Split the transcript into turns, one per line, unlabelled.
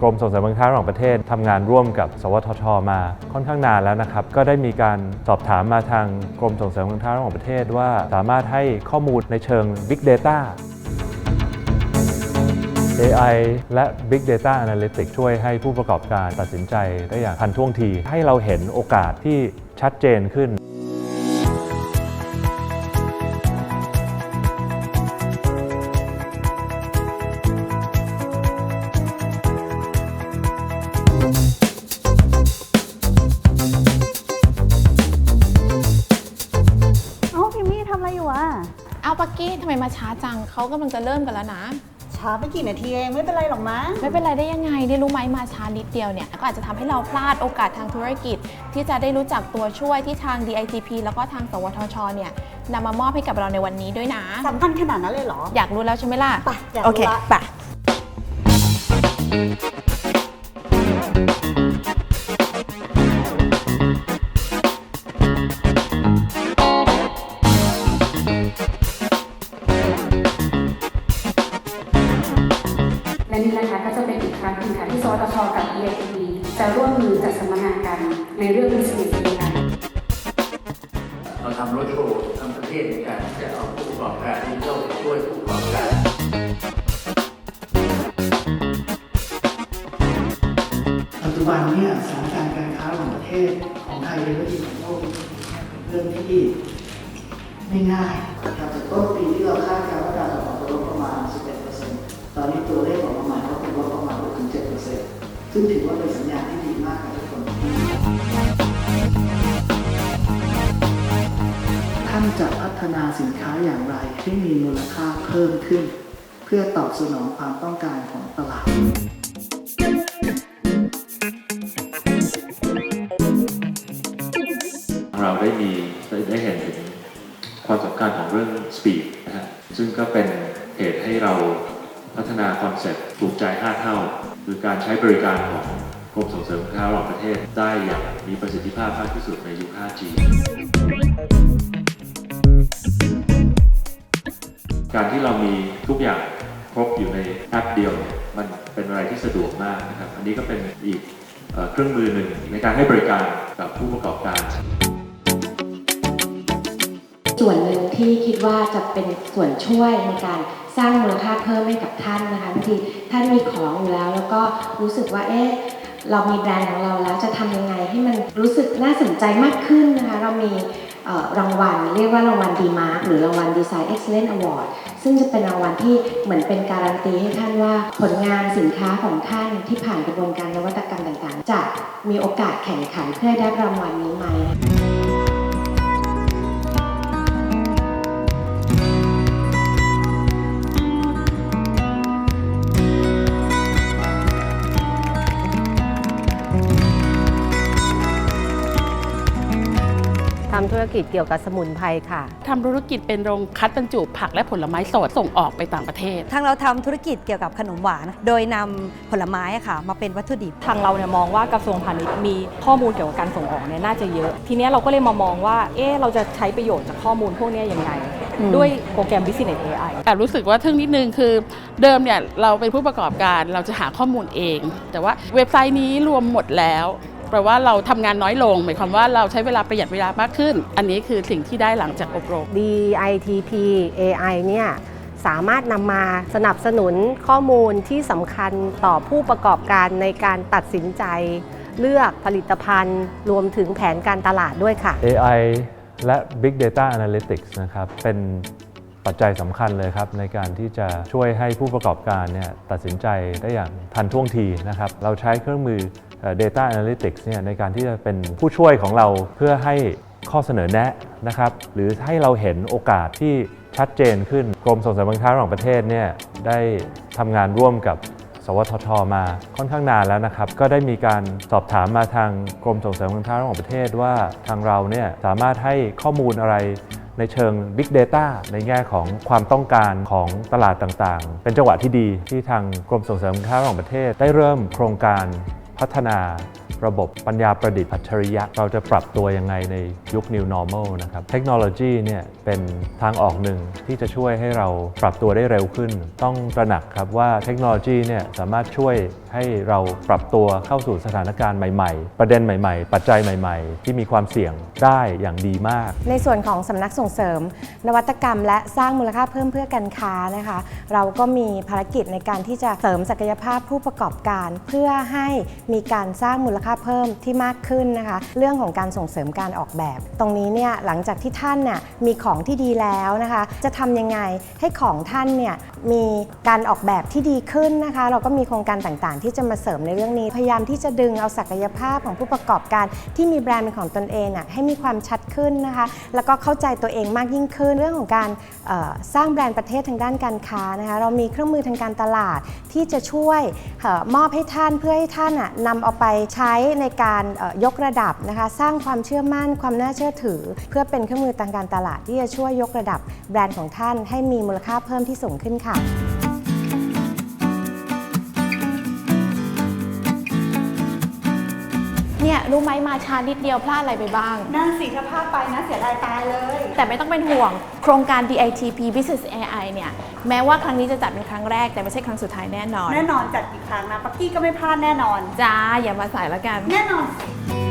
กรมส่งเสริมการค้าระหว่างประเทศทำงานร่วมกับสวทช มาค่อนข้างนานแล้วนะครับ ก็ได้มีการสอบถามมาทางกรมส่งเสริมการค้าระหว่างประเทศว่าสามารถให้ข้อมูลในเชิง Big Data AI และ Big Data Analytics ช่วยให้ผู้ประกอบการตัดสินใจได้อย่างทันท่วงที ให้เราเห็นโอกาสที่ชัดเจนขึ้น
กกี้ทำไมมาช้าจังเขากำลังจะเริ่มกันแล้วนะ
ช้าไปกี่นาทีเองไม่เป็นไรหรอกมั้ง
ไม่เป็นไรได้ยังไงได้รู้ไหมมาช้านิดเดียวเนี่ย ก็อาจจะทำให้เราพลาดโอกาสทางธุรกิจ ที่จะได้รู้จักตัวช่วยที่ทาง DITP แล้วก็ทาง สวทช เนี่ยนำมามอบให้กับเราในวันนี้ด้วยนะ
สำคัญขนาดนั้นเลยเหรอ
อยากรู้แล้วใช่ไหมล่ะ
ไปอยาก
โอ
รู้
เค
ละ
ไป
นะคะก็จะเป็นอีกครั้งหนึ่งค่ะที่สวทชกับ EITB จะร่วมมือจัดสัมมนากันในเรื่อง Business AI
เราทำรถโชว์ทั้งประเทศในการจะเอาผู้ประกอบการที่เข้าไปช่วยผู้ประกอบการ
ปัจจุบันเนี่ยสถานการณ์การค้าระหว่างประเทศของไทยเป็นเรื่องของโลกเรื่องที่ไม่ง่ายกับจากต้นปีที่เราคาดการณ์ว่าการส่งออกจะลดประมาณ 11%ต อนนี้ตัวเลขออกมาใหม่ก็คือลดประมาณ6-7%ซึ่งถือว่าเป็นสัญญาณที่ดีมากกับทุกคนท่านจะพัฒนาสินค้าอย่างไรให้มีมูลค่าเพิ่มขึ้น เพื่อตอบสนองความต้องการของตลาด
เราได้มีได้เห็นถึงความสำคัญของเรื่อง speed นะฮะซึ่งก็เป็นเหตุให้เรา พัฒนาคอนเซ็ปต์ปลูกใจ 5 เท่า คือการใช้บริการของกรมส่งเสริมการค้าระหว่างประเทศได้อย่างมีประสิทธิภาพมากที่สุดในยุค 5G การที่เรามีทุกอย่างครบอยู่ในแอปเดียวเนี่ยมันเป็นอะไรที่สะดวกมากนะครับ อันนี้ก็เป็นอีกเครื่องมือหนึ่งในการให้บริการกับผู้ประกอบการ
ส่วนหนึ่งที่คิดว่าจะเป็นส่วนช่วยในการ สร้างมูลค่าเพิ่มให้กับท่านนะคะบางทีท่านมีของอยู่แล้ว แล้วก็รู้สึกว่าเอ๊ะเรามีแบรนด์ของเราแล้วจะทำยังไงให้มันรู้สึกน่าสนใจมากขึ้นนะคะเรามีรางวัลเรียกว่ารางวัลดีมาร์หรือรางวัล Design Excellence Award ซึ่งจะเป็นรางวัลที่เหมือนเป็นการันตีให้ท่านว่าผลงานสินค้าของท่านที่ผ่านกระบวนการนวัตกรรมต่างๆ จะมีโอกาสแข่งขันเพื่อได้รางวัลนี้ไหมำ
ธุรกิจเกี่ยวกับสมุนไพรค่ะ
ทำธุรกิจเป็นโรงคัดบรรจุผักและผลไม้สดส่งออกไปต่างประเทศ
ทางเราทำธุรกิจเกี่ยวกับขนมหวาน โดยนำผลไม้อะค่ะ มาเป็นวัตถุดิบ
ทางเราเนี่ยมองว่ากระทรวงพาณิชย์มีข้อมูลเกี่ยวกับการส่งออกเนี่ยน่าจะเยอะ ทีเนี้ยเราก็เลยมามองว่า เอ๊ะเราจะใช้ประโยชน์จากข้อมูลพวกเนี้ยยังไงด้วยโปรแกรม Business AI
แต่รู้สึกว่าทึ่งนิดนึงคือเดิมเนี่ยเราเป็นผู้ประกอบการเราจะหาข้อมูลเอง แต่ว่าเว็บไซต์นี้รวมหมดแล้ว แปลว่าเราทำงานน้อยลง หมายความว่าเราใช้เวลาประหยัดเวลามากขึ้น อันนี้คือสิ่งที่ได้หลังจากอบรม
DITP AI เนี่ยสามารถนำมาสนับสนุนข้อมูลที่สำคัญต่อผู้ประกอบการในการตัดสินใจ เลือกผลิตภัณฑ์ รวมถึงแผนการตลาดด้วยค่ะ
AI และ Big Data Analytics นะครับ เป็นปัจจัยสำคัญเลยครับ ในการที่จะช่วยให้ผู้ประกอบการเนี่ยตัดสินใจได้อย่างทันท่วงทีนะครับ เราใช้เครื่องมือเอ่อ Data Analytics เนี่ยในการที่จะเป็นผู้ช่วยของเราเพื่อให้ข้อเสนอแนะนะครับหรือให้เราเห็นโอกาสที่ชัดเจนขึ้นกรมส่งเสริมการค้าระหว่างประเทศเนี่ยได้ทำงานร่วมกับสวทช มาค่อนข้างนานแล้วนะครับ ก็ได้มีการสอบถามมาทางกรมส่งเสริมการค้าระหว่างประเทศว่าทางเราเนี่ยสามารถให้ข้อมูลอะไรในเชิง Big Data ในแง่ของความต้องการของตลาดต่างๆ เป็นจังหวะที่ดีที่ทางกรมส่งเสริมการค้าระหว่างประเทศ ได้เริ่มโครงการ พัฒนา ระบบปัญญาประดิษฐ์อัจฉริยะ เราจะปรับตัวยังไงในยุค New Normal นะครับ เทคโนโลยีเนี่ยเป็นทางออกหนึ่งที่จะช่วยให้เราปรับตัวได้เร็วขึ้น ต้องตระหนักครับว่าเทคโนโลยีเนี่ยสามารถช่วยให้เราปรับตัวเข้าสู่สถานการณ์ใหม่ ๆ ประเด็นใหม่ ๆ ปัจจัยใหม่ ๆ ที่มีความเสี่ยงได้อย่างดีมาก
ในส่วนของสำนักส่งเสริม นวัตกรรม และสร้างมูลค่าเพิ่มเพื่อการค้านะคะ เราก็มีภารกิจในการที่จะเสริมศักยภาพผู้ประกอบการ เพื่อให้มีการสร้างมูลค่าเพิ่มที่มากขึ้นนะคะ เรื่องของการส่งเสริมการออกแบบ ตรงนี้เนี่ยหลังจากที่ท่านเนี่ยมีของที่ดีแล้วนะคะ จะทำยังไงให้ของท่านเนี่ยมีการออกแบบที่ดีขึ้นนะคะ เราก็มีโครงการต่างๆ ที่จะมาเสริมในเรื่องนี้พยายามที่จะดึงเอาศักยภาพของผู้ประกอบการ ที่มีแบรนด์เป็นของตนเองน่ะให้มีความชัดขึ้นนะคะ แล้วก็เข้าใจตัวเองมากยิ่งขึ้นเรื่องของการสร้างแบรนด์ประเทศทางด้านการค้านะคะ เรามีเครื่องมือทางการตลาดที่จะช่วยมอบให้ท่านเพื่อให้ท่านน่ะนำเอาไปใช้ในการยกระดับนะคะสร้างความเชื่อมั่นความน่าเชื่อถือ เพื่อเป็นเครื่องมือทางการตลาดที่จะช่วยยกระดับแบรนด์ของท่านให้มีมูลค่าเพิ่มที่สูงขึ้นค่ะ
เนี่ยรู้ไหมมาช้านิดเดียวพลาดอะไรไปบ้าง
นั่นสิถ้าพลาดไปนะเสียดายตายเลย
แต่ไม่ต้องเป็นห่วงโครงการ DITP Business AI เนี่ยแม้ว่าครั้งนี้จะจัดเป็นครั้งแรกแต่ไม่ใช่ครั้งสุดท้ายแน่นอน
แน่นอนจัดอีกครั้งนะปักกี้ก็ไม่พลาดแน่นอน
จ้าอย่ามาสายแล้วกัน
แน่นอนสิ